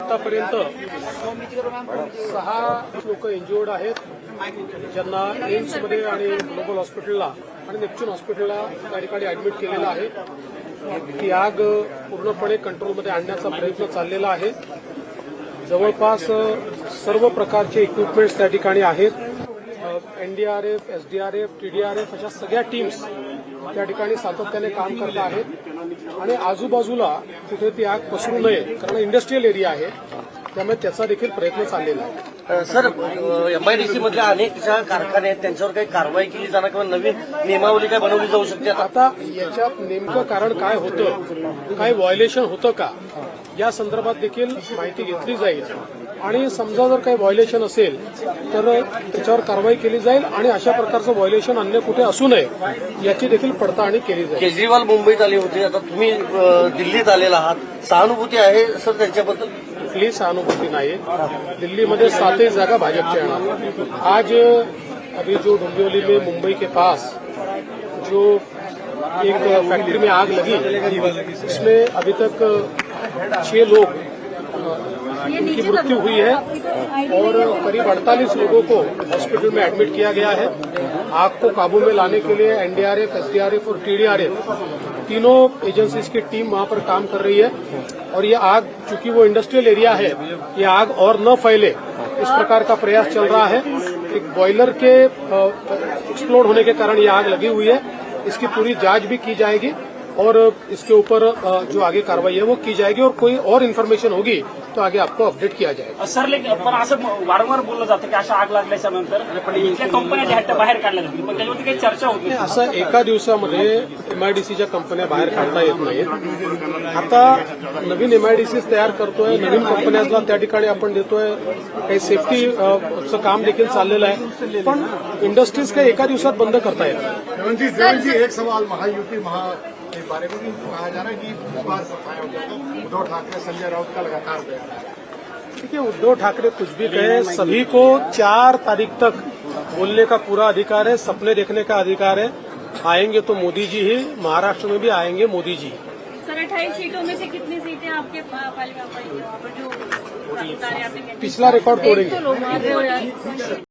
आतापर्यंत सहा लोक इंजुर्ड आहेत. ज्यांना एम्समध्ये आणि ग्लोबल हॉस्पिटलला आणि नेपच्यून हॉस्पिटलला त्या ठिकाणी ऍडमिट केलेलं आहे. ती आग पूर्णपणे कंट्रोलमध्ये आणण्याचा प्रयत्न चाललेला आहे. जवळपास सर्व प्रकारचे इक्विपमेंट्स त्या ठिकाणी आहेत. एनडीआरएफ एसडीआरएफ टीडीआरएफ अशा सगळ्या टीम्स त्या ठिकाणी सातत्याने काम करत आहेत. आणि आजूबाजूला कुठे ती आग पसरू नये कारण इंडस्ट्रीयल एरिया आहे. त्यामुळे त्याचा देखील प्रयत्न चाललेला आहे. सर एमआयडीसी मधल्या अनेक ज्या कारखाने आहेत त्यांच्यावर काही कारवाई केली जाणार किंवा नवीन नियमावली काय बनवली जाऊ शकते? आता आता याच्यात नेमकं कारण काय होतं? काय व्हायोलेशन होतं का? या संदर्भात देखील माहिती घेतली जाईल. आणि समजा जर काही व्हायोलेशन असेल तर त्याच्यावर कारवाई केली जाईल आणि अशा प्रकारचं व्हायोलेशन अन्य कुठे असू नये याची देखील पडताळणी केली जाईल. केजरीवाल मुंबईत आले होते. आता तुम्ही दिल्लीत आलेला आहात. सहानुभूती आहे सर त्यांच्याबद्दल? कुठली सहानुभूति नाही दिल्लीमध्ये सातही जागा भाजपच्या येणार. आज अभी जो डोंबिवली में मुंबई के पास जो एक फैक्ट्री में आग लगी इसमें अभी तक छह लोग। उनकी मृत्यु हुई है और करीब 48 लोगों को हॉस्पिटल में एडमिट किया गया है। आग को काबू में लाने के लिए एनडीआरएफ, एसडीआरएफ और टीडीआरएफ तीनों एजेंसीज की टीम वहाँ पर काम कर रही है और ये आग, चूँकि वो इंडस्ट्रियल एरिया है, ये आग और न फैले, इस प्रकार का प्रयास चल रहा है। एक बॉयलर के एक्सप्लोड होने के कारण ये आग लगी हुई है। इसकी पूरी जाँच भी की जाएगी। और इसके ऊपर जो आगे कार्रवाई है वो की जाएगी और कोई और इन्फॉर्मेशन होगी तो आगे आपको अपडेट किया जाएगा। सर लेकिन पण असं वारंवार बोललं जातं की अशा आग लागल्याच्या नंतर इथल्या कंपन्या ज्या आहेत त्या बाहेर काढल्या जातील. पण त्याच्यावरती काही चर्चा होत नाही. असं एका दिवसामध्ये एमआयडीसीच्या कंपन्या बाहेर काढता येत नाहीत आता नवीन एमआयडीसीज तयार करतोय नवीन कंपन्याला त्या ठिकाणी आपण देतोय काही सेफ्टीचं काम देखील चाललेलं आहे. पण इंडस्ट्रीज काही एका दिवसात बंद करता येत एक सवाल महायुति महा के बारे में भी कहा जा रहा है कि इस बार सफाया हो जाएगा उद्धव ठाकरे संजय राउत का लगातार बयान है। देखिए उद्धव ठाकरे कुछ भी कहे सभी को चार तारीख तक बोलने का पूरा अधिकार है सपने देखने का अधिकार है। आएँगे तो मोदी जी ही महाराष्ट्र में भी आएँगे मोदी जी। सर अट्ठाईस सीटों में से कितनी सीटें आपके पालिका पर जो पिछला रिकॉर्ड तोड़ेंगे तो लोग